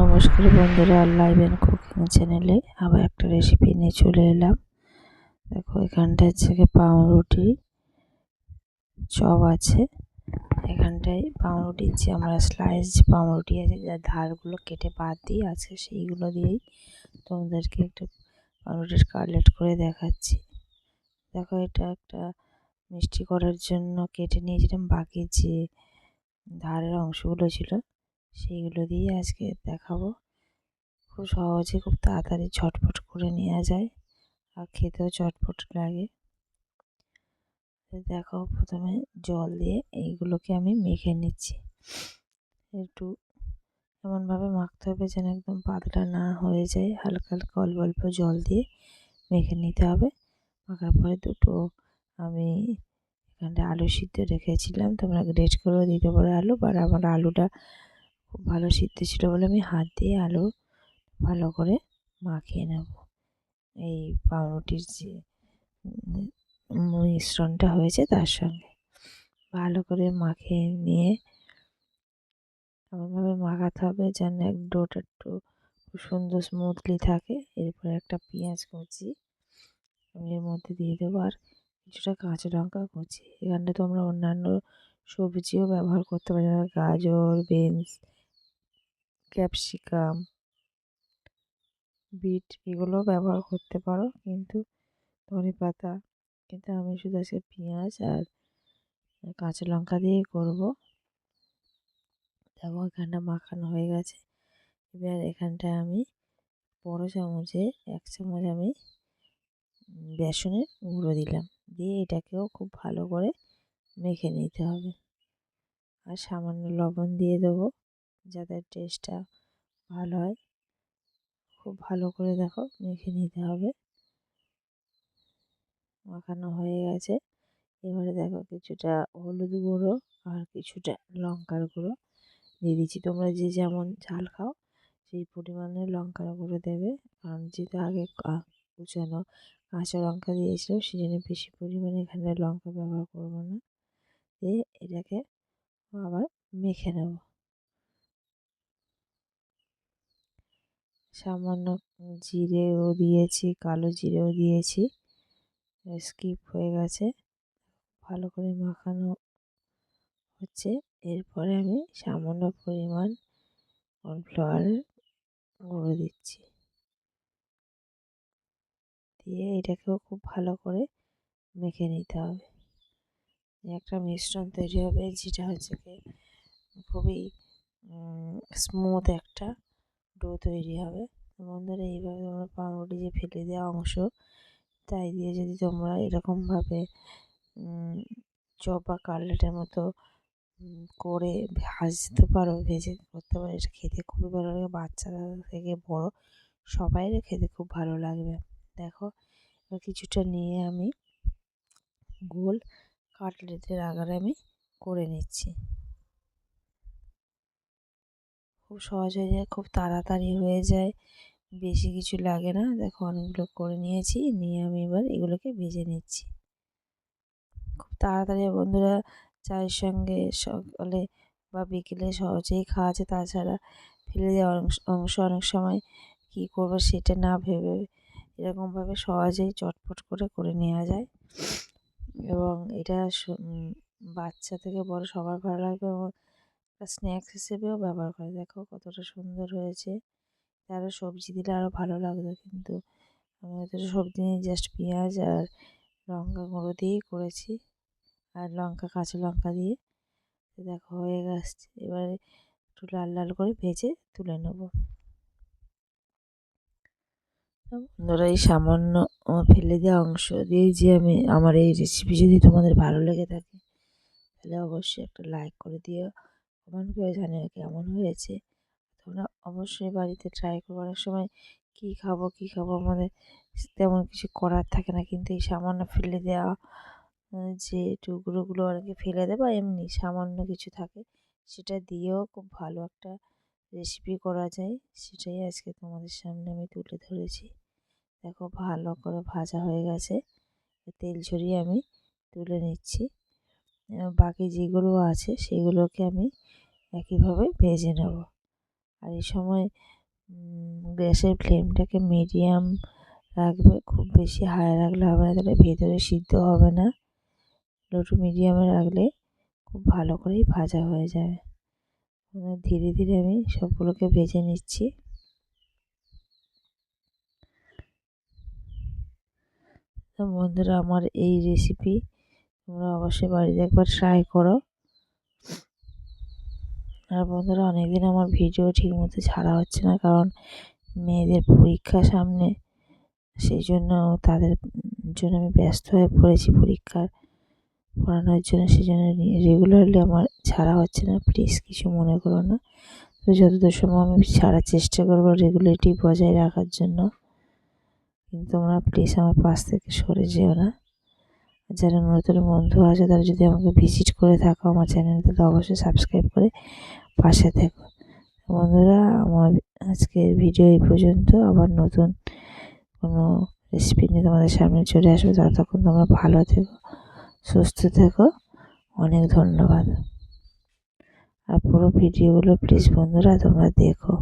নমস্কার বন্ধুরা live and cooking চ্যানেলে আবার একটা রেসিপি নিয়ে চলে এলাম। দেখো, এখানটায় থেকে পাউরুটি, চপ আছে। এখানটায় পাউরুটির যে আমরা স্লাইস যে পাউরুটি আছে যার ধারগুলো কেটে বাদ দিয়ে আছে সেইগুলো দিয়েই তোমাদেরকে একটু পাউরুটির কাটলেট করে দেখাচ্ছি। দেখো, এটা একটা মিষ্টি করার জন্য কেটে নিয়েছিলাম। বাকি যে ধারের অংশগুলো ছিল সেইগুলো দিয়ে আজকে দেখাবো। খুব সহজে খুব তাড়াতাড়ি ঝটপট করে নেওয়া যায় আর খেতেও চটপট লাগে। দেখো প্রথমে জল দিয়ে এইগুলোকে আমি মেখে নিচ্ছি। একটু এমনভাবে মাখতে হবে যেন একদম পাতলা না হয়ে যায়। হালকা হালকা অল্প অল্প জল দিয়ে মেখে নিতে হবে। মাখার পরে দুটো আমি এখানটা আলু সিদ্ধ রেখেছিলাম। তোমরা গ্রেট করেও দিতে পারো আলু বা আমার আলুটা খুব ভালো সিদ্ধ ছিল বলে আমি হাত দিয়ে আলু ভালো করে মাখিয়ে নেব। এই পাউরুটির যে মিশ্রণটা হয়েছে তার সঙ্গে ভালো করে মাখিয়ে নিয়ে এমনভাবে মাখাতে হবে যেন এক ডোটা একটু খুব সুন্দর স্মুথলি থাকে। এরপরে একটা পেঁয়াজ কুচি আমি এর মধ্যে দিয়ে দেবো আর কিছুটা কাঁচা লঙ্কা কুচি। এখানটা তোমরা অন্যান্য সবজিও ব্যবহার করতে পারো গাজর, বিনস ক্যাপসিকাম, বিট এগুলো ব্যবহার করতে পারো। কিন্তু ধনে পাতা, কিন্তু আমি শুধু আজকে পেঁয়াজ আর কাঁচা লঙ্কা দিয়েই করব। দেখো এখানটা মাখানো হয়ে গেছে। এবার এখানটায় আমি বড়ো চামচে, এক চামচ আমি বেসনের গুঁড়ো দিলাম। দিয়ে এটাকেও খুব ভালো করে মেখে নিতে হবে। আর সামান্য লবণ দিয়ে দেবো। যাতে টেস্টটা ভালো হয়, খুব ভালো করে দেখো মেখে নিতে হবে। মাখানো হয়ে গেছে। এবারে দেখো কিছুটা হলুদ গুঁড়ো আর কিছুটা লঙ্কার গুঁড়ো দিয়ে দিচ্ছি। তোমরা যে যেমন ঝাল খাও, সেই পরিমাণে লঙ্কার গুঁড়ো দেবে। কারণ যেহেতু আগে কুচানো কাঁচা লঙ্কা দিয়েছিল সেই জন্য বেশি পরিমাণে এখানে লঙ্কা ব্যবহার করব না। দিয়ে এটাকে আবার মেখে নেব। সামান্য জিরেও দিয়েছি, কালো জিরেও দিয়েছি। স্কিপ হয়ে গেছে। ভালো করে মাখানো হচ্ছে। এরপরে আমি সামান্য পরিমাণ কর্নফ্লাওয়ারের গুঁড়ো দিচ্ছি। দিয়ে এটাকেও খুব ভালো করে মেখে নিতে হবে। একটা মিশ্রণ তৈরি হবে, যেটা হচ্ছে খুবই স্মুথ একটা ডো তৈরি হবে। বন্ধুরা, এইভাবে তোমরা পাউরুটি যে ফেলে দেওয়া অংশ, তাই দিয়ে যদি তোমরা এরকমভাবে চপ বা কাটলেটের মতো করে ভাজতে পারো, ভেজে করতে পারো, এটা খেতে খুবই ভালো লাগে। বাচ্চারা থেকে বড়, সবাইয়ের খেতে খুব ভালো লাগবে। দেখো কিছুটা নিয়ে আমি গোল কাটলেটের আকারে আমি করে নিচ্ছি। খুব সহজ হয়ে যায়, খুব তাড়াতাড়ি হয়ে যায়। বেশি কিছু লাগে না। দেখো অনেকগুলো করে নিয়েছি, নিয়ে আমি এবার এগুলোকে ভেজে নিচ্ছি। খুব তাড়াতাড়ি বন্ধুরা চায়ের সঙ্গে সকালে বা বিকেলে সহজেই খাওয়া যায়। তাছাড়া ফেলে দেওয়া অংশ অনেক সময় কী করব সেটা না ভেবে এরকমভাবে সহজেই চটপট করে করে নেওয়া যায়। এবং এটা বাচ্চা থেকে বড় সবার ভালো লাগবে এবং স্ন্যাক্স হিসেবেও ব্যবহার করে। দেখো কতটা সুন্দর হয়েছে। আরও সবজি দিলে আরও ভালো লাগতো কিন্তু আমি হয়তো সবজি নিয়ে জাস্ট পেঁয়াজ আর লঙ্কা গুঁড়ো দিয়েই করেছি আর লঙ্কা, কাঁচা লঙ্কা দিয়ে। দেখো হয়ে গেছে। এবারে একটু লাল লাল করে ভেজে তুলে নেব। বন্ধুরা, এই সামান্য ফেলে দেওয়া অংশ দিয়েই যে আমি আমার এই রেসিপি যদি তোমাদের ভালো লেগে থাকে, তাহলে অবশ্যই একটা লাইক করে দিও। কমেন্ট করে জানিও কেমন হয়েছে? তোমরা অবশ্যই বাড়িতে ট্রাই করব অনেক সময় কী খাব কী খাব আমাদের তেমন কিছু করার থাকে না। কিন্তু এই সামান্য ফেলে দেওয়া যে টুকরোগুলো অনেকে ফেলে দেয় বা এমনি সামান্য কিছু থাকে, সেটা দিয়েও খুব ভালো একটা রেসিপি করা যায়। সেটাই আজকে তোমাদের সামনে আমি তুলে ধরেছি। দেখো ভালো করে ভাজা হয়ে গেছে। তেল ঝরিয়ে আমি তুলে নিচ্ছি। বাকি যেগুলো আছে সেগুলোকে আমি একইভাবে ভেজে নেব। আর এই সময় গ্যাসের ফ্লেমটাকে মিডিয়াম রাখবে, খুব বেশি হাই রাখলে হবে না, তাহলে ভেতরে সিদ্ধ হবে না। লো মিডিয়ামে রাখলে খুব ভালো করেই ভাজা হয়ে যাবে। ধীরে ধীরে আমি সবগুলোকে ভেজে নিচ্ছি। বন্ধুরা, আমার এই রেসিপি তোমরা অবশ্যই বাড়িতে একবার ট্রাই করো। আর বন্ধুরা, অনেকদিন আমার ভিডিও ঠিক মতো ছাড়া হচ্ছে না, কারণ মেয়েদের পরীক্ষা সামনে সেই জন্য তাদের জন্য আমি ব্যস্ত হয়ে পড়েছি পরীক্ষার। পড়ানোর জন্য সেই জন্য রেগুলারলি আমার ছাড়া হচ্ছে না প্লিজ কিছু মনে করো না। তো যতদূর সম্ভব আমি ছাড়ার চেষ্টা করব রেগুলারিটি বজায় রাখার জন্য। কিন্তু তোমরা প্লিজ আমার পাশ থেকে সরে যেও না। যারা নতুন বন্ধু আছে, তারা যদি আমাকে ভিজিট করে থাকো আমার চ্যানেল তাহলে অবশ্যই সাবস্ক্রাইব করে পাশে থেকো। বন্ধুরা, আমার আজকের ভিডিও এই পর্যন্ত। আবার নতুন কোনো রেসিপি নিয়ে তোমাদের সামনে চলে আসবে। ততক্ষণ তোমরা ভালো থেকো, সুস্থ থেকো। অনেক ধন্যবাদ। আর পুরো ভিডিওগুলো প্লিজ বন্ধুরা তোমরা দেখো।